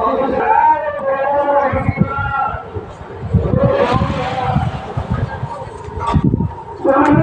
और Gracias.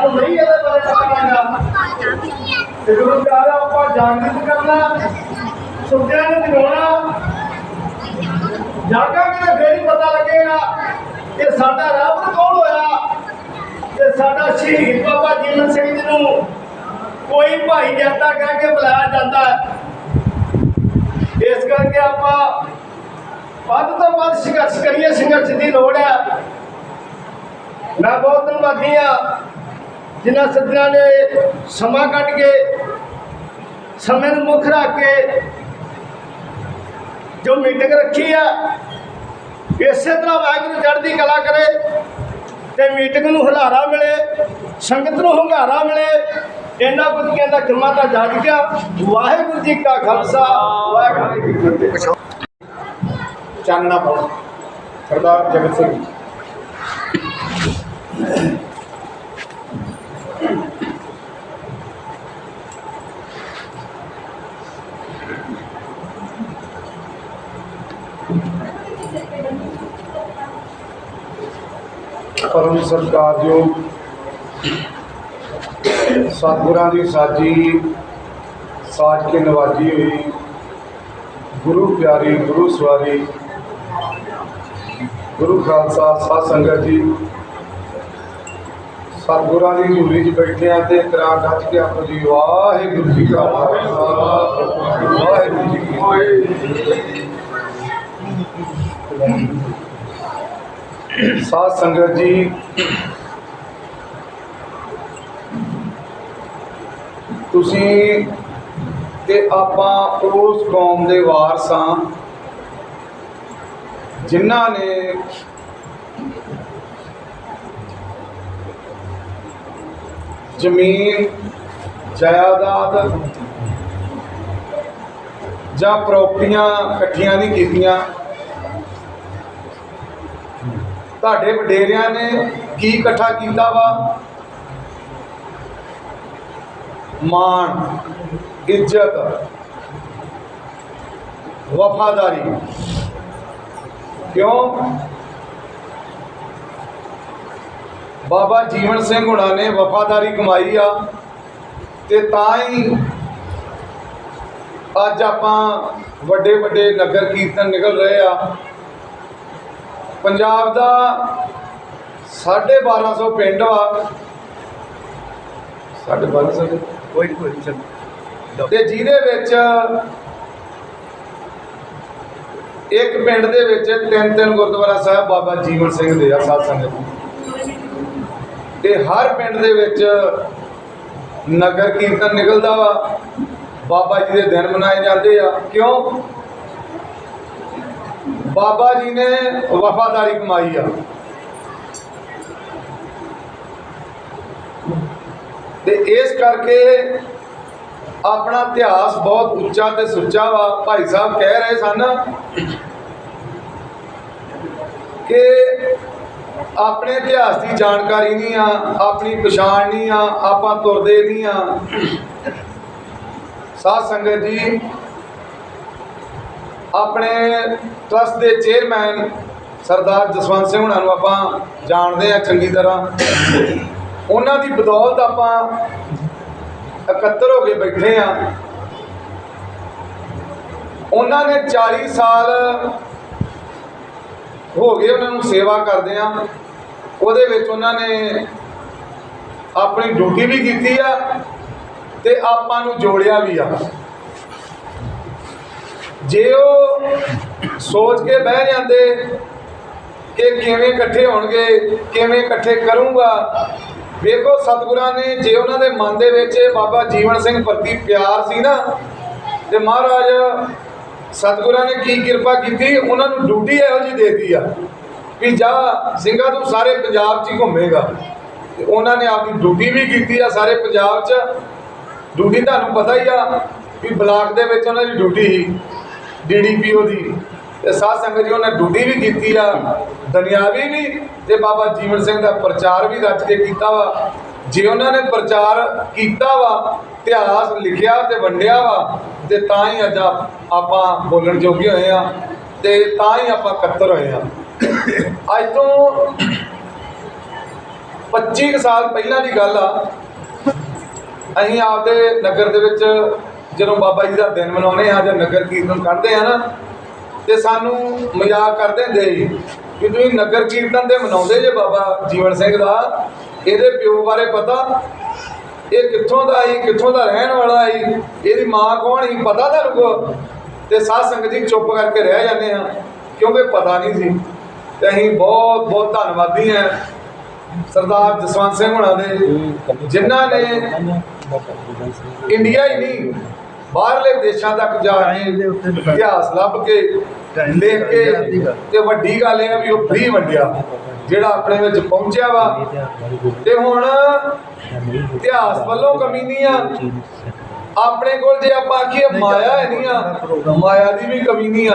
ਸਾਨੂੰ ਨਹੀਂ ਇਹਦੇ ਬਾਰੇ ਪਤਾ ਲੱਗਾ ਤੇ ਗੁਰੂ ਪਿਆਰ, ਆਪਾਂ ਜਾਗਰਤ ਕਰਨਾ ਸੁੱਤਿਆਂ ਨੂੰ ਜਗਾਉਣਾ। ਜਾਗਾਂਗੇ ਤਾਂ ਫੇਰ ਹੀ ਪਤਾ ਲੱਗੇਗਾ ਕਿ ਸਾਡਾ ਰੱਬ ਕੌਣ ਹੋਇਆ ਤੇ ਸਾਡਾ ਸ਼ਹੀਦ ਬਾਬਾ ਜੀਵਨ ਸਿੰਘ ਜੀ ਨੂੰ ਕੋਈ ਭਾਈ ਜਾਂਦਾ ਕਹਿ ਕੇ ਬੁਲਾਇਆ ਜਾਂਦਾ ਇਸ ਕਰਕੇ ਆਪਾਂ ਵੱਧ ਤੋਂ ਵੱਧ ਸੰਘਰਸ਼ ਕਰੀਏ, ਸੰਘਰਸ਼ ਦੀ ਲੋੜ ਹੈ। ਮੈਂ ਬਹੁਤ ਧੰਨਵਾਦੀ ਆ ਜਿਨ੍ਹਾਂ ਸੱਜਣਾਂ ਨੇ ਸਮਾਂ ਕੱਢ ਕੇ, ਸਮੇਂ ਨੂੰ ਮੁੱਖ ਰੱਖ ਕੇ ਜੋ ਮੀਟਿੰਗ ਰੱਖੀ ਆ, ਇਸੇ ਤਰ੍ਹਾਂ ਵਾਹਿਗੁਰੂ ਚੜ੍ਹਦੀ ਕਲਾ ਕਰੇ ਤੇ ਮੀਟਿੰਗ ਨੂੰ ਹੁਲਾਰਾ ਮਿਲੇ, ਸੰਗਤ ਨੂੰ ਹੁੰਗਾਰਾ ਮਿਲੇ, ਇਹਨਾਂ ਬੁੱਧੀਆਂ ਦਾ ਜਮਾ ਤਾਂ ਜਾਗ ਗਿਆ। ਵਾਹਿਗੁਰੂ ਜੀ ਕਾ ਖਾਲਸਾ, ਵਾਹਿਗੁਰੂ ਜੀ ਕੀ ਫਤਿਹ। ਚਾਨਣਾ ਪਾਉ ਸਰਦਾਰ ਜਗਤ ਸਿੰਘ ਪਰਮ ਪਰਮ ਸਤਿਕਾਰਯੋਗ ਸਤਿਗੁਰਾਂ ਦੀ ਸਾਜੀ, ਸਾਜ ਕੇ ਨਵਾਜੀ ਹੋਈ ਗੁਰੂ ਪਿਆਰੀ, ਗੁਰੂ ਸਵਾਰੀ, ਗੁਰੂ ਖਾਲਸਾ, ਸਾਧ ਸੰਗਤ ਜੀ। ਸਤਿਗੁਰਾਂ ਦੀ ਝੂਲੀ 'ਚ ਬੈਠੇ ਆ ਤੇ ਕਰਾਂ ਗੱਜ ਕੇ ਆਪੋ ਜੀ, ਵਾਹਿਗੁਰੂ ਜੀ ਕਾ ਖਾਲਸਾ, ਵਾਹਿਗੁਰੂ ਜੀ ਕੀ ਫਤਿਹ। ਸਾਧ ਸੰਗਤ ਜੀ, ਤੁਸੀਂ ਤੇ ਆਪਾਂ ਉਸ ਕੌਮ ਦੇ ਵਾਰਸ ਹਾਂ, ਜਿਨ੍ਹਾਂ ਨੇ ਜ਼ਮੀਨ, ਜਾਇਦਾਦ ਜਾਂ ਪ੍ਰਾਪਰਟੀਆਂ ਇਕੱਠੀਆਂ ਨਹੀਂ ਕੀਤੀਆਂ। ਤੁਹਾਡੇ ਵਡੇਰਿਆਂ ਨੇ ਕੀ ਇਕੱਠਾ ਕੀਤਾ ਵਾ? ਮਾਣ, ਇੱਜ਼ਤ, ਵਫਾਦਾਰੀ। ਕਿਉਂ? ਬਾਬਾ ਜੀਵਨ ਸਿੰਘ ਹੁਣਾਂ ਨੇ ਵਫਾਦਾਰੀ ਕਮਾਈ ਆ ਤੇ ਤਾਂ ਹੀ ਅੱਜ ਆਪਾਂ ਵੱਡੇ ਵੱਡੇ ਨਗਰ ਕੀਰਤਨ ਨਿਕਲ ਰਹੇ ਆ। ਪੰਜਾਬ ਦਾ 1250 ਪਿੰਡ ਵਾ। 1250 ਕੋਈ ਕੋਈ ਚੱਲ। ਤੇ ਜਿਹਦੇ ਵਿੱਚ ਇੱਕ ਪਿੰਡ ਦੇ ਵਿੱਚ ਤਿੰਨ ਤਿੰਨ ਗੁਰਦੁਆਰਾ ਸਾਹਿਬ ਬਾਬਾ ਜੀਵਨ ਸਿੰਘ ਦੇ ਆ ਸਾਧ ਸੰਗਤ ਤੇ ਹਰ ਪਿੰਡ ਦੇ ਵਿੱਚ ਨਗਰ ਕੀਰਤਨ ਨਿਕਲਦਾ ਵਾ। ਬਾਬਾ ਜੀ ਦੇ ਦਿਨ ਮਨਾਏ ਜਾਂਦੇ ਆ। ਕਿਉਂ? ਬਾਬਾ ਜੀ ਨੇ ਵਫਾਦਾਰੀ ਕਮਾਈ ਆ। ਤੇ ਇਸ ਕਰਕੇ ਆਪਣਾ ਇਤਿਹਾਸ ਬਹੁਤ ਉੱਚਾ ਤੇ ਸੁੱਚਾ ਵਾ, ਭਾਈ ਸਾਹਿਬ ਕਹਿ ਰਹੇ ਸਨ ਕਿ ਆਪਣੇ ਇਤਿਹਾਸ ਦੀ ਜਾਣਕਾਰੀ ਨਹੀਂ ਆ, ਆਪਣੀ ਪਛਾਣ ਨਹੀਂ ਆ, ਆਪਾਂ ਤੁਰਦੇ ਨਹੀਂ ਆ। ਸਾਧ ਸੰਗਤ ਜੀ ਆਪਣੇ ਟਰਸਟ ਦੇ ਚੇਅਰਮੈਨ ਸਰਦਾਰ ਜਸਵੰਤ ਸਿੰਘ ਹੁਣਾਂ ਨੂੰ ਆਪਾਂ ਜਾਣਦੇ ਆ ਚੰਗੀ ਤਰ੍ਹਾਂ। ਉਹਨਾਂ ਦੀ ਬਦੌਲਤ ਆਪਾਂ ਇਕੱਤਰ ਹੋ ਕੇ ਬੈਠੇ ਆ ਉਹਨਾਂ ਨੇ 40 ਸਾਲ ਹੋ ਗਏ ਉਹਨਾਂ ਨੂੰ ਸੇਵਾ ਕਰਦੇ ਆ ਉਹਦੇ ਵਿੱਚ ਉਹਨਾਂ ਨੇ ਆਪਣੀ ਡਿਊਟੀ ਵੀ ਕੀਤੀ ਆ ਤੇ ਆਪਾਂ ਨੂੰ ਜੋੜਿਆ ਵੀ ਆ। ਜੇ ਉਹ ਸੋਚ ਕੇ ਬਹਿ ਜਾਂਦੇ ਕਿ ਕਿਵੇਂ ਇਕੱਠੇ ਹੋਣਗੇ, ਕਿਵੇਂ ਇਕੱਠੇ ਕਰੂੰਗਾ, ਵੇਖੋ ਸਤਿਗੁਰਾਂ ਨੇ ਜੇ ਉਹਨਾਂ ਦੇ ਮਨ ਦੇ ਵਿੱਚ ਬਾਬਾ ਜੀਵਨ ਸਿੰਘ ਪ੍ਰਤੀ ਪਿਆਰ ਸੀ ਨਾ, ਤੇ ਮਹਾਰਾਜ ਸਤਿਗੁਰਾਂ ਨੇ ਕੀ ਕਿਰਪਾ ਕੀਤੀ, ਉਹਨਾਂ ਨੂੰ ਡਿਊਟੀ ਇਹੋ ਜਿਹੀ ਦੇਤੀ ਆ ਵੀ ਜਾ ਸਿੰਘਾ ਤੂੰ ਸਾਰੇ ਪੰਜਾਬ 'ਚ ਹੀ ਘੁੰਮੇਗਾ। ਤੇ ਉਹਨਾਂ ਨੇ ਆਪਣੀ ਡਿਊਟੀ ਵੀ ਕੀਤੀ ਆ ਸਾਰੇ ਪੰਜਾਬ 'ਚ। ਡਿਊਟੀ ਤੁਹਾਨੂੰ ਪਤਾ ਹੀ ਆ ਵੀ ਬਲਾਕ ਦੇ ਵਿੱਚ ਉਹਨਾਂ ਦੀ ਡਿਊਟੀ ਸੀ। ਡੀਡੀਪੀਓ ਦੀ ਤੇ ਸਾਧ ਸੰਗਤ ਜੀ, ਉਹਨੇ ਡਿਊਟੀ ਵੀ ਕੀਤੀ ਆ ਦੁਨਿਆਵੀ ਵੀ ਤੇ ਬਾਬਾ ਜੀਵਨ ਸਿੰਘ ਦਾ ਪ੍ਰਚਾਰ ਵੀ ਰੱਜ ਕੇ ਕੀਤਾ ਵਾ। ਜੇ ਉਹਨਾਂ ਨੇ ਪ੍ਰਚਾਰ ਕੀਤਾ ਵਾ, ਇਤਿਹਾਸ ਲਿਖਿਆ ਤੇ ਵੰਡਿਆ ਵਾ, ਤੇ ਤਾਂ ਹੀ ਅੱਜ ਆਪਾਂ ਬੋਲਣ ਜੋਗੇ ਹੋਏ ਆ, ਤੇ ਤਾਂ ਹੀ ਆਪਾਂ ਇਕੱਤਰ ਹੋਏ ਆ। ਅੱਜ ਤੋਂ 25 ਕੁ ਸਾਲ ਪਹਿਲਾਂ ਦੀ ਗੱਲ ਆ, ਅਸੀਂ ਆਪਦੇ ਨਗਰ ਦੇ ਵਿੱਚ ਜਦੋਂ ਬਾਬਾ ਜੀ ਦਾ ਦਿਨ ਮਨਾਉਂਦੇ ਆ ਜਾਂ ਨਗਰ ਕੀਰਤਨ ਕੱਢਦੇ ਆ ਨਾ ਤੇ ਸਾਨੂੰ ਮਜ਼ਾਕ ਕਰਦੇ ਹੁੰਦੇ ਸੀ ਕਿ ਤੁਸੀਂ ਨਗਰ ਕੀਰਤਨ ਦੇ ਮਨਾਉਂਦੇ ਜੇ ਬਾਬਾ ਜੀਵਨ ਸਿੰਘ ਦਾ ਇਹਦੇ ਪਿਓ ਬਾਰੇ ਪਤਾ? ਇਹ ਕਿੱਥੋਂ ਦਾ ਆਈ ਕਿੱਥੋਂ ਦਾ ਰਹਿਣ ਵਾਲਾ ਆਈ? ਇਹਦੀ ਮਾਂ ਕੌਣ ਸੀ? ਪਤਾ ਤੁਹਾਨੂੰ ਕੋ? ਤੇ ਸਾਧ ਸੰਗਤ ਜੀ ਚੁੱਪ ਕਰਕੇ ਰਹਿ ਜਾਂਦੇ ਆ ਕਿਉਂਕਿ ਪਤਾ ਨਹੀਂ ਸੀ। ਤੇ ਅਸੀਂ ਬਹੁਤ ਬਹੁਤ ਧੰਨਵਾਦੀ ਹਾਂ ਸਰਦਾਰ ਜਸਵੰਤ ਸਿੰਘ ਹੁਣਾਂ ਦੇ ਜਿਨ੍ਹਾਂ ਨੇ ਇੰਡੀਆ ਹੀ ਨਹੀਂ ਬਾਹਰਲੇ ਦੇਸ਼ਾਂ ਤੱਕ ਜਾ ਕੇ ਇਤਿਹਾਸ ਲੱਭ ਕੇ ਲਿਖ ਕੇ ਤੇ ਵੱਡੀ ਗੱਲ ਇਹ ਆ ਵੀ ਉਹ ਫ੍ਰੀ ਵੰਡਿਆ ਜਿਹੜਾ ਆਪਣੇ ਵਿੱਚ ਪਹੁੰਚਿਆ ਵਾ। ਤੇ ਹੁਣ ਇਤਿਹਾਸ ਵੱਲੋਂ ਕਮੀ ਨਹੀਂ ਆ। ਆਪਣੇ ਕੋਲ ਜੇ ਆਪਾਂ ਆਖੀਏ ਮਾਇਆ ਹੈ ਨਹੀਂ ਆ ਮਾਇਆ ਦੀ ਵੀ ਕਮੀ ਨਹੀਂ ਆ।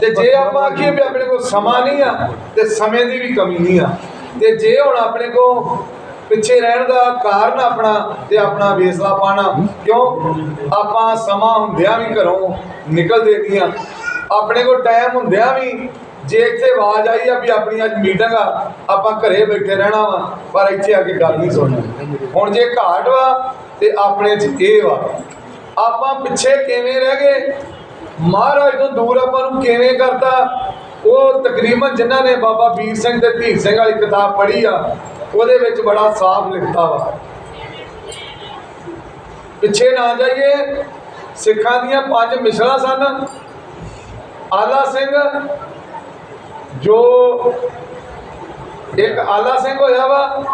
ਤੇ ਜੇ ਆਪਾਂ ਆਖੀਏ ਵੀ ਆਪਣੇ ਕੋਲ ਸਮਾਂ ਨਹੀਂ ਆ ਤੇ ਸਮੇਂ ਦੀ ਵੀ ਕਮੀ ਨਹੀਂ ਆ। ਤੇ ਜੇ ਹੁਣ ਆਪਣੇ ਕੋਲ ਪਿੱਛੇ ਰਹਿਣ ਦਾ ਕਾਰਨ ਆਪਣਾ ਤੇ ਆਪਣਾ ਵੇਸਲਾ ਪਾਣਾ। ਕਿਉਂ? ਆਪਾਂ ਸਮਾਂ ਹੁੰਦਿਆਂ ਵੀ ਘਰੋਂ ਨਿਕਲਦੇ ਨਹੀਂ ਆ। ਆਪਣੇ ਕੋਲ ਟਾਈਮ ਹੁੰਦਿਆਂ ਵੀ ਜੇ ਇੱਥੇ ਆਵਾਜ਼ ਆਈ ਆ ਵੀ ਆਪਣੀ ਅੱਜ ਮੀਟਿੰਗ ਆ, ਆਪਾਂ ਘਰੇ ਬੈਠੇ ਰਹਿਣਾ ਵਾ, ਪਰ ਇੱਥੇ ਆ ਕੇ ਗੱਲ ਨਹੀਂ ਸੁਣਨੀ। ਹੁਣ ਜੇ ਘਾਟ ਵਾ ਤੇ ਆਪਣੇ ਚ ਇਹ ਵਾ, ਆਪਾਂ ਪਿੱਛੇ ਕਿਵੇਂ ਰਹਿ ਗਏ? ਮਹਾਰਾਜ ਤੋਂ ਦੂਰ ਆਪਾਂ ਨੂੰ ਕਿਵੇਂ ਕਰਤਾ? ਉਹ ਤਕਰੀਬਨ ਜਿਨ੍ਹਾਂ ਨੇ ਬਾਬਾ ਵੀਰ ਸਿੰਘ ਤੇ ਧੀਰ ਸਿੰਘ ਵਾਲੀ ਕਿਤਾਬ ਪੜ੍ਹੀ ਆ ਉਹਦੇ ਵਿੱਚ ਬੜਾ ਸਾਫ਼ ਲਿਖਤਾ ਵਾ। ਪਿੱਛੇ ਨਾ ਜਾਈਏ, ਸਿੱਖਾਂ ਦੀਆਂ ਪੰਜ ਮਿਸਲਾਂ ਸਨ। ਆਲਾ ਸਿੰਘ, ਜੋ ਇੱਕ ਆਲਾ ਸਿੰਘ ਹੋਇਆ ਵਾ,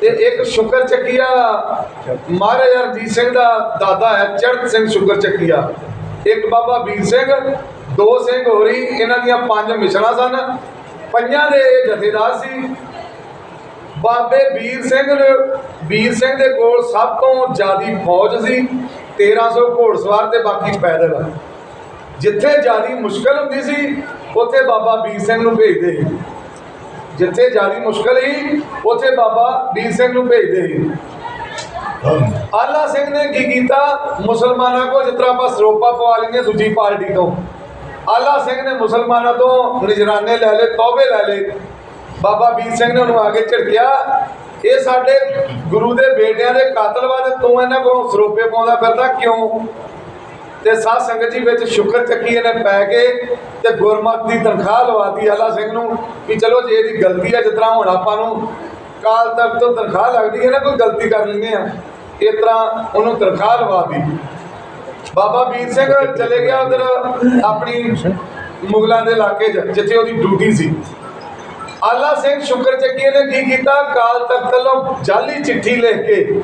ਤੇ ਇੱਕ ਸ਼ੁਕਰ ਚੱਕੀਆ ਮਹਾਰਾਜ ਰਣਜੀਤ ਸਿੰਘ ਦਾ ਦਾਦਾ ਹੈ ਚੜਤ ਸਿੰਘ ਸ਼ੁਕਰ ਚੱਕੀਆ। ਇੱਕ ਬਾਬਾ ਵੀਰ ਸਿੰਘ, ਦੋ ਸਿੰਘ ਹੋਰੀ, ਇਹਨਾਂ ਦੀਆਂ ਪੰਜ ਮਿਸਲਾਂ ਸਨ। ਪੰਜਾਂ ਦੇ ਇਹ ਜਥੇਦਾਰ ਸੀ। ਬਾਬੇ ਵੀਰ ਸਿੰਘ ਨੇ- ਵੀਰ ਸਿੰਘ ਦੇ ਕੋਲ ਸਭ ਤੋਂ ਜ਼ਿਆਦੀ ਫੌਜ ਸੀ 1300 ਘੋੜਸਵਾਰ ਤੇ ਬਾਕੀ ਪੈਦਲ। ਜਿੱਥੇ ਜ਼ਿਆਦੀ ਮੁਸ਼ਕਲ ਹੁੰਦੀ ਸੀ, ਉੱਥੇ ਬਾਬਾ ਵੀਰ ਸਿੰਘ ਨੂੰ ਭੇਜਦੇ ਸੀ। ਜਿੱਥੇ ਜ਼ਿਆਦੀ ਮੁਸ਼ਕਲ ਸੀ, ਉੱਥੇ ਬਾਬਾ ਵੀਰ ਸਿੰਘ ਨੂੰ ਭੇਜਦੇ ਸੀ। ਆਲਾ ਸਿੰਘ ਨੇ ਕੀ ਕੀਤਾ? ਮੁਸਲਮਾਨਾਂ ਕੋ ਜਿਸ ਤਰ੍ਹਾਂ ਆਪਾਂ ਸਰੋਪਾ ਪਵਾ ਲੈਂਦੇ ਦੂਜੀ ਪਾਰਟੀ ਤੋਂ। ਆਲਾ ਸਿੰਘ ਨੇ ਮੁਸਲਮਾਨਾਂ ਤੋਂ ਨਿਜਰਾਨੇ ਲੈ ਲਏ, ਤੌਬੇ ਲੈ ਲਏ। ਬਾਬਾ ਵੀਰ ਸਿੰਘ ਨੇ ਉਹਨੂੰ ਆ ਕੇ ਝਿੜਕਿਆ। ਇਹ ਸਾਡੇ ਗੁਰੂ ਦੇ ਬੇਟਿਆਂ ਦੇ ਕਾਤਲ ਵਾ ਤੇ ਤੂੰ ਇਹਨਾਂ ਕੋਲ ਸਰੋਪੇ ਪਾਉਂਦਾ ਫਿਰਦਾ। ਕਿਉਂ? ਤੇ ਸਾਧ ਸੰਗਤ ਜੀ ਵਿੱਚ ਸ਼ੁਕਰ ਚੱਕੀ ਇਹਨੇ ਪੈ ਕੇ ਤੇ ਗੁਰਮਤ ਦੀ ਤਨਖਾਹ ਲਵਾਤੀ ਆਲਾ ਸਿੰਘ ਨੂੰ ਕਿ ਚਲੋ ਜੇ ਇਹਦੀ ਗਲਤੀ ਹੈ ਜਿਸ ਤਰ੍ਹਾਂ ਹੁਣ ਆਪਾਂ ਨੂੰ ਕਾਲ ਤੱਕ ਤੋਂ ਤਨਖਾਹ ਲੱਗਦੀ ਹੈ ਨਾ, ਕੋਈ ਗਲਤੀ ਕਰ ਲੈਂਦੇ ਆ। ਇਸ ਤਰ੍ਹਾਂ ਉਹਨੂੰ ਤਨਖਾਹ ਲਵਾਤੀ। ਬਾਬਾ ਵੀਰ ਸਿੰਘ ਚਲੇ ਗਿਆ ਉਧਰ ਆਪਣੀ ਮੁਗਲਾਂ ਦੇ ਇਲਾਕੇ 'ਚ, ਜਿੱਥੇ ਉਹਦੀ ਡਿਊਟੀ ਸੀ। ਆਲਾ ਸਿੰਘ ਸ਼ੁਕਰ ਚੱਕੀ ਨੇ ਕੀ ਕੀਤਾ? ਕਾਲ ਤਖਤ ਵੱਲੋਂ ਜਾਲੀ ਚਿੱਠੀ ਲਿਖ ਕੇ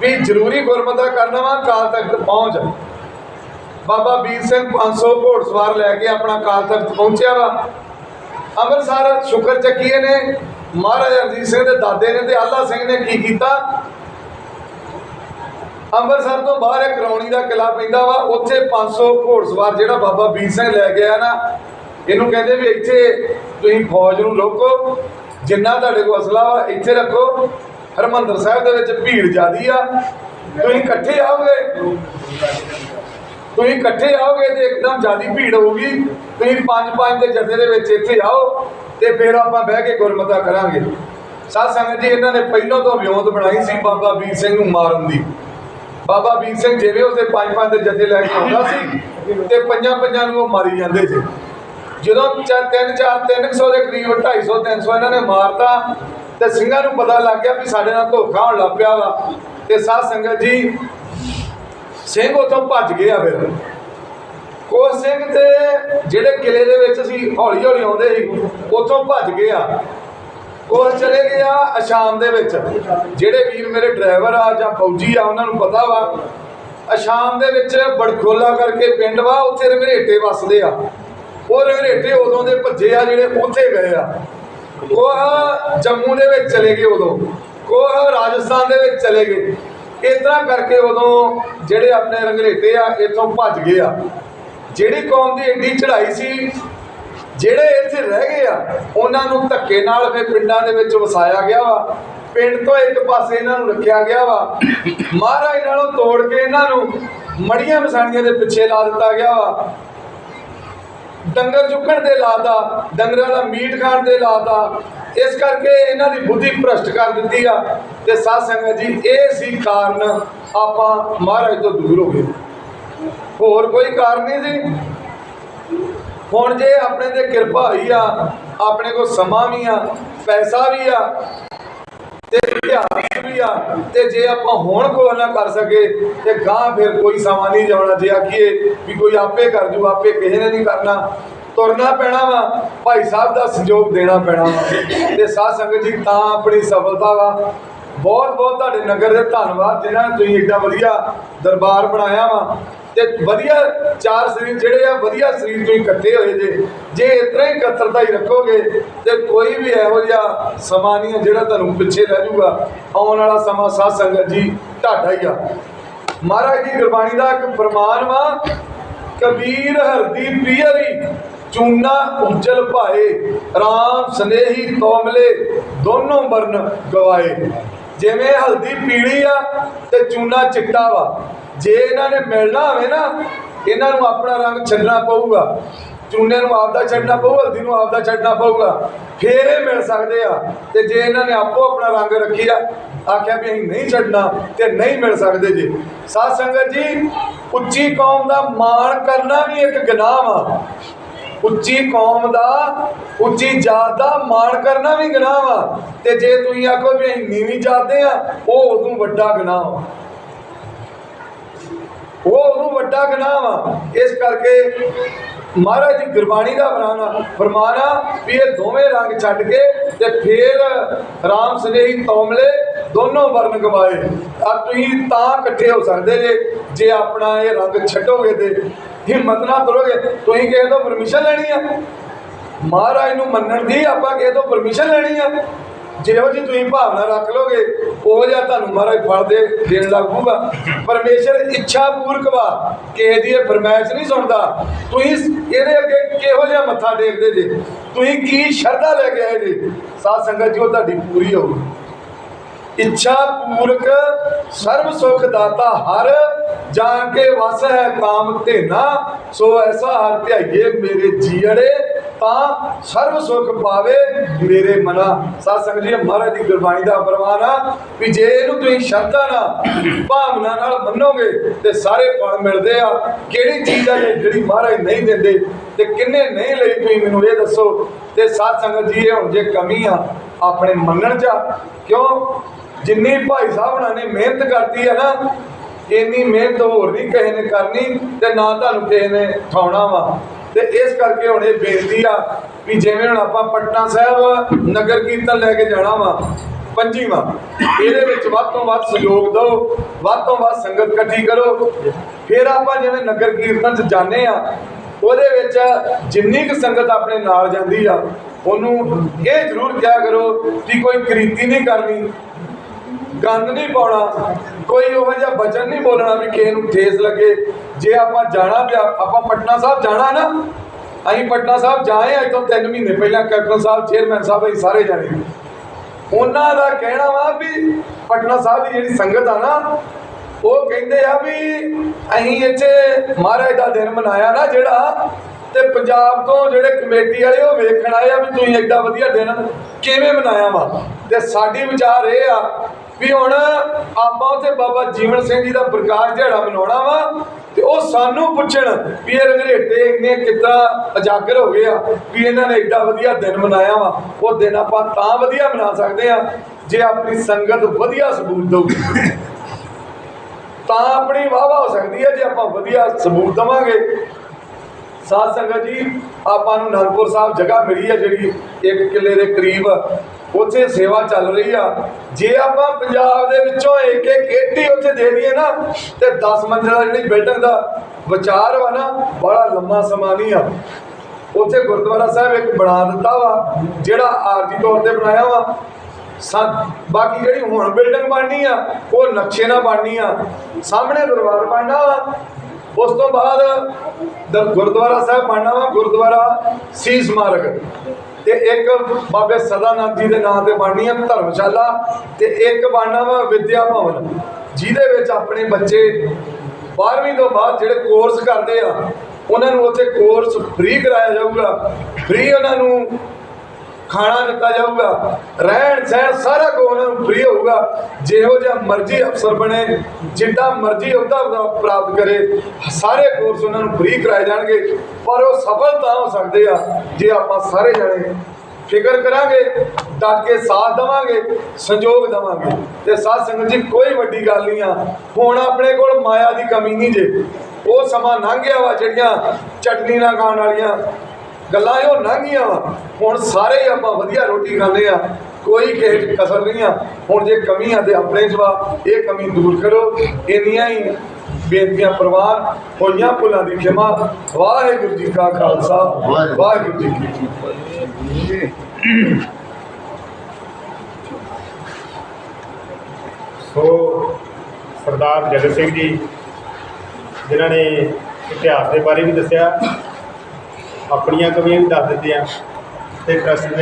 ਵੀ ਜ਼ਰੂਰੀ ਗੁਰਮਤਾ ਕਰਨਾ ਵਾ ਕਾਲ ਤਖਤ ਪਹੁੰਚ। ਬਾਬਾ ਵੀਰ ਸਿੰਘ 500 ਘੋੜਸਵਾਰ ਲੈ ਕੇ ਆਪਣਾ ਕਾਲ ਤਖਤ ਪਹੁੰਚਿਆ ਵਾ। ਅੰਮ੍ਰਿਤਸਰ ਸ਼ੁਕਰ ਚੱਕੀਏ ਨੇ, ਮਹਾਰਾਜਾ ਰਣਜੀਤ ਸਿੰਘ ਦੇ ਦਾਦੇ ਨੇ ਤੇ ਆਲਾ ਸਿੰਘ ਨੇ ਕੀ ਕੀਤਾ? ਅੰਮ੍ਰਿਤਸਰ ਤੋਂ ਬਾਹਰ ਇੱਕ ਰੌਣੀ ਦਾ ਕਿਲਾ ਪੈਂਦਾ ਵਾ, ਉੱਥੇ 500 ਘੋੜਸਵਾਰ ਜਿਹੜਾ ਬਾਬਾ ਵੀਰ ਸਿੰਘ ਲੈ ਗਿਆ ਨਾ ਇਹਨੂੰ ਕਹਿੰਦੇ ਵੀ ਇੱਥੇ ਤੁਸੀਂ ਫੌਜ ਨੂੰ ਰੋਕੋ, ਜਿੰਨਾ ਤੁਹਾਡੇ ਕੋਲ ਅਸਲਾ ਵਾ, ਇੱਥੇ ਰੱਖੋ। ਹਰਮੰਦਰ ਸਾਹਿਬ ਦੇ ਵਿੱਚ ਭੀੜ ਜ਼ਿਆਦੀ ਆ। ਤੁਸੀਂ ਇਕੱਠੇ ਆਓਗੇ? ਤੁਸੀਂ ਇਕੱਠੇ ਆਓਗੇ ਤੇ ਇੱਕਦਮ ਜ਼ਿਆਦੀ ਭੀੜ ਹੋਊਗੀ। ਤੁਸੀਂ ਪੰਜ ਪੰਜ ਦੇ ਜਥੇ ਦੇ ਵਿੱਚ ਇੱਥੇ ਆਓ ਤੇ ਫਿਰ ਆਪਾਂ ਬਹਿ ਕੇ ਗੁਰਮਤਾ ਕਰਾਂਗੇ। ਸਾਧ ਸੰਗਤ ਜੀ, ਇਹਨਾਂ ਨੇ ਪਹਿਲਾਂ ਤੋਂ ਵਿਉਂਤ ਬਣਾਈ ਸੀ ਬਾਬਾ ਵੀਰ ਸਿੰਘ ਨੂੰ ਮਾਰਨ ਦੀ। ਬਾਬਾ ਵੀਰ ਸਿੰਘ ਜਿਵੇਂ ਉਹਦੇ ਪੰਜ ਪੰਜ ਦੇ ਜਥੇ ਲੈ ਕੇ ਆਉਂਦਾ ਸੀ ਤੇ ਪੰਜਾਂ ਪੰਜਾਂ ਨੂੰ ਉਹ ਮਾਰੀ ਜਾਂਦੇ ਸੀ। ਜਦੋਂ ਚਾਰ ਤਿੰਨ ਚਾਰ 300 ਦੇ ਕਰੀਬ 250 300 ਇਹਨਾਂ ਨੇ ਮਾਰਤਾ ਤੇ ਸਿੰਘਾਂ ਨੂੰ ਪਤਾ ਲੱਗ ਗਿਆ ਵੀ ਸਾਡੇ ਨਾਲ ਧੋਖਾ ਹੋਣ ਲੱਗ ਪਿਆ ਵਾ। ਤੇ ਸਾਧ ਸੰਗਤ ਜੀ, ਸਿੰਘ ਉਥੋਂ ਭੱਜ ਗਏ ਆ ਫਿਰ। ਕੋ ਸਿੰਘ ਤੇ ਜਿਹੜੇ ਕਿਲੇ ਦੇ ਵਿੱਚ ਸੀ ਹੌਲੀ ਹੌਲੀ ਆਉਂਦੇ ਸੀ, ਉਥੋਂ ਭੱਜ ਗਏ ਆ। ਕੋਲ ਚਲੇ ਗਿਆ ਅਸ਼ਾਮ ਦੇ ਵਿੱਚ। ਜਿਹੜੇ ਵੀਰ ਮੇਰੇ ਡਰਾਈਵਰ ਆ ਜਾਂ ਫੌਜੀ ਆ, ਉਹਨਾਂ ਨੂੰ ਪਤਾ ਵਾ। ਅਸ਼ਾਮ ਦੇ ਵਿੱਚ ਬੜਖੋਲਾ ਕਰਕੇ ਪਿੰਡ ਵਾ, ਉੱਥੇ ਰੰਗਰੇਟੇ ਵੱਸਦੇ ਆ। ਉਹ ਰੰਗਰੇਟੇ ਉਦੋਂ ਦੇ ਭੱਜੇ ਆ ਜਿਹੜੇ ਉੱਥੇ ਗਏ ਆ। ਉਹ ਜੰਮੂ ਦੇ ਵਿੱਚ ਚਲੇ ਗਏ ਉਦੋਂ। ਉਹ ਰਾਜਸਥਾਨ ਦੇ ਵਿੱਚ ਚਲੇ ਗਏ। ਇਸ ਤਰ੍ਹਾਂ ਕਰਕੇ ਉਦੋਂ ਜਿਹੜੇ ਆਪਣੇ ਰੰਗਰੇਟੇ ਆ, ਇੱਥੋਂ ਭੱਜ ਗਏ ਆ। ਜਿਹੜੀ ਕੌਮ ਦੀ ਏਡੀ ਚੜ੍ਹਾਈ ਸੀ, ਜਿਹੜੇ ਇੱਥੇ ਰਹਿ ਗਏ ਆ, ਉਹਨਾਂ ਨੂੰ ਧੱਕੇ ਨਾਲ ਫਿਰ ਪਿੰਡਾਂ ਦੇ ਵਿੱਚ ਵਸਾਇਆ ਗਿਆ ਵਾ। ਪਿੰਡ ਤੋਂ ਇੱਕ ਪਾਸੇ ਇਹਨਾਂ ਨੂੰ ਰੱਖਿਆ ਗਿਆ ਵਾ। ਮਹਾਰਾਜ ਨਾਲੋਂ ਤੋੜ ਕੇ ਇਹਨਾਂ ਨੂੰ ਮੜੀਆਂ ਮਸਾਣੀਆਂ ਦੇ ਪਿੱਛੇ ਲਾ ਦਿੱਤਾ ਗਿਆ ਵਾ। ਡੰਗਰ ਚੁੱਕਣ ਤੇ ਲਾਤਾ ਡੰਗਰਾਂ ਦਾ ਮੀਟ ਖਾਣ ਤੇ ਲਾਤਾ ਇਸ ਕਰਕੇ ਇਹਨਾਂ ਦੀ ਬੁੱਧੀ ਭ੍ਰਸ਼ਟ ਕਰ ਦਿੱਤੀ ਆ। ਤੇ ਸਾਧ ਸੰਗਤ ਜੀ, ਇਹ ਸੀ ਕਾਰਨ ਆਪਾਂ ਮਹਾਰਾਜ ਤੋਂ ਦੂਰ ਹੋ ਗਏ। ਹੋਰ ਕੋਈ ਕਾਰਨ ਨਹੀਂ ਸੀ? ਹੁਣ ਜੇ ਆਪਣੇ ਤੇ ਕਿਰਪਾ ਹੋਈ ਆ, ਆਪਣੇ ਕੋਲ ਸਮਾਂ ਵੀ ਆ, ਪੈਸਾ ਵੀ ਆ ਤੇ ਇਤਿਹਾਸ ਵੀ ਆ, ਤੇ ਜੇ ਆਪਾਂ ਹੁਣ ਕੋਈ ਨਾ ਕਰ ਸਕੇ, ਤੇ ਗਾਂ ਫਿਰ ਕੋਈ ਸਮਾਂ ਨਹੀਂ ਜਾਣਾ ਜੇ ਆਖੀਏ ਵੀ ਕੋਈ ਆਪੇ ਕਰ ਜੂ, ਆਪੇ ਕਿਸੇ ਨੇ ਨਹੀਂ ਕਰਨਾ, ਤੁਰਨਾ ਪੈਣਾ ਵਾ, ਭਾਈ ਸਾਹਿਬ ਦਾ ਸਹਿਯੋਗ ਦੇਣਾ ਪੈਣਾ ਵਾ। ਤੇ ਸਾਧ ਸੰਗਤ ਜੀ, ਤਾਂ ਆਪਣੀ ਸਫਲਤਾ ਵਾ। ਬਹੁਤ ਬਹੁਤ ਤੁਹਾਡੇ ਨਗਰ ਦੇ ਧੰਨਵਾਦ, ਜਿਨ੍ਹਾਂ ਨੇ ਤੁਸੀਂ ਏਡਾ ਵਧੀਆ ਦਰਬਾਰ ਬਣਾਇਆ ਵਾ। ਤੇ ਵਧੀਆ ਚਾਰ ਸਰੀਰ ਜਿਹੜੇ ਆ, ਵਧੀਆ ਸਰੀਰ ਤੁਸੀਂ ਇਕੱਠੇ ਹੋਏ ਜੇ। ਜੇ ਇਤਨਾ ਹੀ ਇਕੱਤਰਤਾ ਹੀ ਰੱਖੋਗੇ ਤੇ ਕੋਈ ਵੀ ਇਹੋ ਜਿਹਾ ਸਮਾਂ ਨਹੀਂ ਜਿਹੜਾ ਤੁਹਾਨੂੰ ਪਿੱਛੇ ਰਹਿ ਜਾਊਗਾ। ਆਉਣ ਵਾਲਾ ਸਮਾਂ ਸਾਧ ਸੰਗਤ ਜੀ ਢਾਡਾ ਹੀ ਆ। ਮਹਾਰਾਜ ਦੀ ਗੁਰਬਾਣੀ ਦਾ ਇੱਕ ਫਰਮਾਨ ਵਾ, ਕਬੀਰ ਹਰਦੀ ਪੀਰੀ ਚੂਨਾ ਉਜਲ ਭਾਏ RAM ਸਨੇਹੀ ਤੋਮਲੇ, ਦੋਨੋਂ ਵਰਨ ਗਵਾਏ। ਜਿਵੇਂ ਹਲਦੀ ਪੀਲੀ ਆ ਤੇ ਚੂਨਾ ਚਿੱਟਾ ਵਾ। ਜੇ ਇਹਨਾਂ ਨੇ ਮਿਲਣਾ ਹੋਵੇ ਨਾ, ਇਹਨਾਂ ਨੂੰ ਆਪਣਾ ਰੰਗ ਛੱਡਣਾ ਪਊਗਾ। ਚੂਨੇ ਨੂੰ ਆਪਦਾ ਛੱਡਣਾ ਪਊ, ਹਲਦੀ ਨੂੰ ਆਪਦਾ ਛੱਡਣਾ ਪਊਗਾ। ਫੇਰ ਇਹ ਮਿਲ ਸਕਦੇ ਆ। ਤੇ ਜੇ ਇਹਨਾਂ ਨੇ ਆਪੋ ਆਪਣਾ ਰੰਗ ਰੱਖਿਆ ਆਖਿਆ ਵੀ ਅਸੀਂ ਨਹੀਂ ਛੱਡਣਾ ਤੇ ਨਹੀਂ ਮਿਲ ਸਕਦੇ ਜੀ। ਸਾਧ ਸੰਗਤ ਜੀ, ਉੱਚੀ ਕੌਮ ਦਾ ਮਾਣ ਕਰਨਾ ਵੀ ਇੱਕ ਗੁਨਾਹ ਵਾ। ਉੱਚੀ ਕੌਮ ਦਾ, ਉੱਚੀ ਜਾਤ ਦਾ ਮਾਣ ਕਰਨਾ ਵੀ ਗੁਨਾਹ ਵਾ। ਤੇ ਜੇ ਤੁਸੀਂ ਆਖੋ ਵੀ ਅਸੀਂ ਨੀਵੀਂ ਜਾਤਦੇ ਆ, ਉਹ ਉਦੋਂ ਵੱਡਾ ਗੁਨਾਹ ਵਾ। ਉਹ ਉਹਨੂੰ ਵੱਡਾ ਗੁਨਾਹ ਵਾ। ਇਸ ਕਰਕੇ ਮਹਾਰਾਜ ਦੀ ਗੁਰਬਾਣੀ ਦਾ ਫਰਮਾਨਾ ਫਰਮਾਨਾ ਵੀ ਇਹ ਦੋਵੇਂ ਰੰਗ ਛੱਡ ਕੇ ਤੇ ਫੇਰ ਰਾਮ ਸਨੇਹੀ ਤੋਮਲੇ ਦੋਨੋਂ ਵਰਨ ਗਵਾਏ। ਆ ਤੁਸੀਂ ਤਾਂ ਇਕੱਠੇ ਹੋ ਸਕਦੇ ਜੇ ਜੇ ਆਪਣਾ ਇਹ ਰੰਗ ਛੱਡੋਗੇ ਤੇ। ਹਿੰਮਤ ਨਾ ਕਰੋਗੇ, ਤੁਸੀਂ ਕਿਸੇ ਤੋਂ ਪਰਮਿਸ਼ਨ ਲੈਣੀ ਆ? ਮਹਾਰਾਜ ਨੂੰ ਮੰਨਣ ਦੀ ਆਪਾਂ ਕਿਸੇ ਤੋਂ ਪਰਮਿਸ਼ਨ ਲੈਣੀ ਆ? ਜਿਹੋ ਜੀ ਤੁਸੀਂ ਭਾਵਨਾ ਰੱਖ ਲੋਗੇ, ਉਹ ਜਿਹਾ ਤੁਹਾਨੂੰ ਮਹਾਰਾਜ ਫਲ ਦੇ, ਦੇਣ ਲੱਗ ਪਊਗਾ ਪਰਮੇਸ਼ਰ ਇੱਛਾ ਪੂਰਕ ਵਾ, ਕਿਸੇ ਦੀ ਇਹ ਫਰਮਾਇਸ਼ ਨਹੀਂ ਸੁਣਦਾ। ਤੁਸੀਂ ਇਹਦੇ ਅੱਗੇ ਕਿਹੋ ਜਿਹਾ ਮੱਥਾ ਟੇਕਦੇ ਜੇ? ਤੁਸੀਂ ਕੀ ਸ਼ਰਧਾ ਲੈ ਕੇ ਆਏ ਜੇ? ਸਾਧ ਸੰਗਤ ਜੀ, ਉਹ ਤੁਹਾਡੀ ਪੂਰੀ ਹੋਊਗੀ। ਇੱਛਾ ਪੂਰਕ ਸਰਬ ਸੁਖ ਦਾਤਾ ਹਰ, ਜਾਣ ਕੇ ਵਸ ਹੈ ਕਾਮ ਧੇਨਾ, ਸੋ ਐਸਾ ਹਰ ਧਿਆਈਏ ਮੇਰੇ ਜੀੜੇ ਤਾਂ ਸਰਬ ਸੁਖ ਪਾਵੇ ਮੇਰੇ ਮਨਾ। ਸਾਧ ਸੰਗਤ ਜੀ, ਮਹਾਰਾਜ ਦੀ ਗੁਰਬਾਣੀ ਦਾ ਫਰਮਾਨ ਆ ਵੀ ਜੇ ਇਹਨੂੰ ਤੁਸੀਂ ਸ਼ਰਧਾ ਨਾਲ, ਭਾਵਨਾ ਨਾਲ ਮੰਨੋਗੇ, ਤੇ ਸਾਰੇ ਫਲ ਮਿਲਦੇ ਆ। ਕਿਹੜੀ ਚੀਜ਼ ਆ ਜਿਹੜੀ ਮਹਾਰਾਜ ਨਹੀਂ ਦਿੰਦੇ, ਤੇ ਕਿੰਨੇ ਨਹੀਂ ਲਈ ਤੁਸੀਂ ਮੈਨੂੰ ਇਹ ਦੱਸੋ? ਤੇ ਸਾਧ ਸੰਗਤ ਜੀ, ਇਹ ਹੁਣ ਜੇ ਕਮੀ ਆ, ਆਪਣੇ ਮੰਨਣ ਚ ਕਿਉਂ? ਜਿੰਨੀ ਭਾਈ ਸਾਹਿਬ ਉਹਨਾਂ ਨੇ ਮਿਹਨਤ ਕਰਦੀ ਹੈ ਨਾ, ਇੰਨੀ ਮਿਹਨਤ ਹੋਰ ਨਹੀਂ ਕਿਸੇ ਨੇ ਕਰਨੀ ਤੇ ਨਾ ਤੁਹਾਨੂੰ ਕਿਸੇ ਨੇ ਠਾਉਣਾ ਵਾ। ਤੇ ਇਸ ਕਰਕੇ ਹੁਣ ਇਹ ਬੇਨਤੀ ਆ ਵੀ ਜਿਵੇਂ ਹੁਣ ਆਪਾਂ ਪਟਨਾ ਸਾਹਿਬ, ਨਗਰ ਕੀਰਤਨ ਲੈ ਕੇ ਜਾਣਾ ਵਾ, ਪੰਜੀਵਾਂ, ਇਹਦੇ ਵਿੱਚ ਵੱਧ ਤੋਂ ਵੱਧ ਸਹਿਯੋਗ ਦਿਓ, ਵੱਧ ਤੋਂ ਵੱਧ ਸੰਗਤ ਇਕੱਠੀ ਕਰੋ। ਫਿਰ ਆਪਾਂ ਜਿਵੇਂ ਨਗਰ ਕੀਰਤਨ 'ਚ ਜਾਂਦੇ ਆ, ਉਹਦੇ ਵਿੱਚ ਜਿੰਨੀ ਕੁ ਸੰਗਤ ਆਪਣੇ ਨਾਲ ਜਾਂਦੀ ਆ, ਉਹਨੂੰ ਇਹ ਜ਼ਰੂਰ ਕਿਹਾ ਕਰੋ ਕਿ ਕੋਈ ਕ੍ਰਿਤੀ ਨਹੀਂ ਕਰਨੀ। ਗੰਦ ਨਹੀਂ ਪਾਉਣਾ। ਕੋਈ ਉਹ ਜਿਹਾ ਬਚਨ ਨਹੀਂ ਬੋਲਣਾ ਵੀ ਕਿਸੇ ਨੂੰ ਠੇਸ ਲੱਗੇ। ਜੇ ਆਪਾਂ ਜਾਣਾ ਪਿਆ ਆਪਾਂ ਪਟਨਾ ਸਾਹਿਬ ਜਾਣਾ ਨਾ, ਅਸੀਂ ਪਟਨਾ ਸਾਹਿਬ ਜਾਏ ਅੱਜ ਤੋਂ 3 ਮਹੀਨੇ ਪਹਿਲਾਂ ਕੈਪਟਨ ਸਾਹਿਬ, ਚੇਅਰਮੈਨ ਸਾਹਿਬ, ਅਸੀਂ ਸਾਰੇ ਜਾਣੇ। ਉਹਨਾਂ ਦਾ ਕਹਿਣਾ ਵਾ ਵੀ ਪਟਨਾ ਸਾਹਿਬ ਦੀ ਜਿਹੜੀ ਸੰਗਤ ਆ ਨਾ, ਉਹ ਕਹਿੰਦੇ ਆ ਵੀ ਅਸੀਂ ਇੱਥੇ ਮਹਾਰਾਜ ਦਾ ਦਿਨ ਮਨਾਇਆ ਨਾ ਜਿਹੜਾ, ਤੇ ਪੰਜਾਬ ਤੋਂ ਜਿਹੜੇ ਕਮੇਟੀ ਵਾਲੇ ਉਹ ਵੇਖਣ ਆਏ ਆ ਵੀ ਤੁਸੀਂ ਐਡਾ ਵਧੀਆ ਦਿਨ ਕਿਵੇਂ ਮਨਾਇਆ ਵਾ। ਤੇ ਸਾਡੀ ਵਿਚਾਰ ਇਹ ਆ ਵੀ ਹੁਣ ਆਪਾਂ ਉੱਥੇ ਬਾਬਾ ਜੀਵਨ ਸਿੰਘ ਜੀ ਦਾ ਪ੍ਰਕਾਸ਼ ਦਿਹਾੜਾ ਮਨਾਉਣਾ ਵਾ ਤੇ ਉਹ ਸਾਨੂੰ ਪੁੱਛਣ ਵੀ ਇਹ ਰੰਗਰੇਟੇ ਇੰਨੇ ਕਿੱਦਾਂ ਉਜਾਗਰ ਹੋ ਗਏ ਆ, ਵੀ ਇਹਨਾਂ ਨੇ ਐਡਾ ਵਧੀਆ ਦਿਨ ਮਨਾਇਆ ਵਾ, ਉਹ ਦਿਨ ਆਪਾਂ ਤਾਂ ਵਧੀਆ ਮਨਾ ਸਕਦੇ ਆ, ਜੇ ਆਪਣੀ ਸੰਗਤ ਵਧੀਆ ਸਬੂਤ ਦਊਗੀ। ਤਾਂ ਆਪਣੀ ਵਾਹ ਵਾਹ ਹੋ ਸਕਦੀ ਹੈ ਜੇ ਆਪਾਂ ਵਧੀਆ ਸਬੂਤ ਦਵਾਂਗੇ। ਸਾਧ ਸੰਗਤ ਜੀ, ਆਪਾਂ ਨੂੰ ਅਨੰਦਪੁਰ ਸਾਹਿਬ ਜਗ੍ਹਾ ਮਿਲੀ ਹੈ ਜਿਹੜੀ ਇੱਕ ਕਿੱਲੇ ਦੇ ਕਰੀਬ। ਉੱਥੇ ਸੇਵਾ ਚੱਲ ਰਹੀ ਆ। ਜੇ ਆਪਾਂ ਪੰਜਾਬ ਦੇ ਵਿੱਚੋਂ ਇੱਕ ਇੱਕ ਏਟੀ ਉੱਥੇ ਦੇ ਦਈਏ ਨਾ, ਤੇ 10 ਮੰਜ਼ਿਲਾ ਜਿਹੜੀ ਬਿਲਡਿੰਗ ਦਾ ਵਿਚਾਰ ਵਾ ਨਾ, ਬੜਾ ਲੰਮਾ ਸਮਾਂ ਨਹੀਂ ਆ। ਉੱਥੇ ਗੁਰਦੁਆਰਾ ਸਾਹਿਬ ਇੱਕ ਬਣਾ ਦਿੱਤਾ ਵਾ, ਜਿਹੜਾ ਆਰਜੀ ਤੌਰ ਤੇ ਬਣਾਇਆ ਵਾ। ਬਾਕੀ ਜਿਹੜੀ ਹੁਣ ਬਿਲਡਿੰਗ ਬਣਨੀ ਆ, ਉਹ ਨਕਸ਼ੇ ਨਾਲ ਬਣਨੀ ਆ। ਸਾਹਮਣੇ ਦਰਬਾਰ ਬਣਨਾ ਵਾ। ਉਸ ਤੋਂ ਬਾਅਦ ਗੁਰਦੁਆਰਾ ਸਾਹਿਬ ਬਣਨਾ ਵਾ, ਗੁਰਦੁਆਰਾ ਸੀ ਸਮਾਰਕ। ਤੇ ਇੱਕ ਬਾਬੇ ਸਦਾਨੰਦ ਜੀ ਦੇ ਨਾਂ ਤੇ ਬਣਨੀ ਆ ਧਰਮਸ਼ਾਲਾ ਤੇ ਇੱਕ ਬਣਨਾ ਵਾ ਵਿਦਿਆ ਭਵਨ, ਜਿਹਦੇ ਵਿੱਚ ਆਪਣੇ ਬੱਚੇ 12ਵੀਂ ਤੋਂ ਬਾਅਦ ਜਿਹੜੇ ਕੋਰਸ ਕਰਦੇ ਆ, ਉਹਨਾਂ ਨੂੰ ਉੱਥੇ ਕੋਰਸ ਫ੍ਰੀ ਕਰਾਇਆ ਜਾਊਗਾ। ਫ੍ਰੀ ਉਹਨਾਂ ਨੂੰ ਖਾਣਾ ਦਿੱਤਾ ਜਾਊਗਾ। ਰਹਿਣ ਸਹਿਣ ਸਾਰਾ ਕੁਝ ਉਹਨਾਂ ਨੂੰ ਫ੍ਰੀ ਹੋਊਗਾ। ਜਿਹੋ ਜਿਹਾ ਮਰਜ਼ੀ ਅਫਸਰ ਬਣੇ ਜਿੱਦਾਂ ਮਰਜ਼ੀ ਉਹਦਾ ਪ੍ਰਾਪਤ ਕਰੇ, ਸਾਰੇ ਕੋਰਸ ਉਹਨਾਂ ਨੂੰ ਫ੍ਰੀ ਕਰਾਏ ਜਾਣਗੇ। ਪਰ ਉਹ ਸਫਲ ਤਾਂ ਹੋ ਸਕਦੇ ਆ, ਜੇ ਆਪਾਂ ਸਾਰੇ ਜਣੇ ਫਿਕਰ ਕਰਾਂਗੇ, ਡਟ ਕੇ ਸਾਥ ਦੇਵਾਂਗੇ, ਸੰਯੋਗ ਦੇਵਾਂਗੇ। ਤੇ ਸਾਧ ਸੰਗਤ ਜੀ, ਕੋਈ ਵੱਡੀ ਗੱਲ ਨਹੀਂ ਆ। ਹੁਣ ਆਪਣੇ ਕੋਲ ਮਾਇਆ ਦੀ ਕਮੀ ਨਹੀਂ ਜੇ। ਉਹ ਸਮਾਂ ਲੰਘ ਗਿਆ ਵਾ ਜਿਹੜੀਆਂ ਚਟਨੀ ਨਾਲ ਖਾਣ ਵਾਲੀਆਂ ਗੱਲਾਂ ਇਹ ਉਹ ਲੰਘੀਆਂ ਵਾ। ਹੁਣ ਸਾਰੇ ਆਪਾਂ ਵਧੀਆ ਰੋਟੀ ਖਾਂਦੇ ਆ। ਕੋਈ ਕਿਸੇ 'ਚ ਕਸਰ ਨਹੀਂ ਆ। ਹੁਣ ਜੇ ਕਮੀ ਆ ਤੇ ਆਪਣੇ 'ਚ ਇਹ ਕਮੀ ਦੂਰ ਕਰੋ। ਇੰਨੀਆਂ ਹੀ ਬੇਨਤੀਆਂ ਪ੍ਰਵਾਨ ਹੋਈਆਂ ਭੁੱਲਾਂ ਦੀ ਖਿਮਾ। ਵਾਹਿਗੁਰੂ ਜੀ ਕਾ ਖਾਲਸਾ। ਵਾਹਿਗੁਰੂ ਜੀ ਕੀ ਫਤਿਹ। ਸੋ, ਸਰਦਾਰ ਜਗਤ ਸਿੰਘ ਜੀ, ਜਿਨ੍ਹਾਂ ਨੇ ਇਤਿਹਾਸ ਦੇ ਬਾਰੇ ਵੀ ਦੱਸਿਆ ਆਪਣੀਆਂ ਕਮੀਆਂ ਵੀ ਦੱਸ ਦਿੱਤੀਆਂ ਤੇ ਟਰਸਟ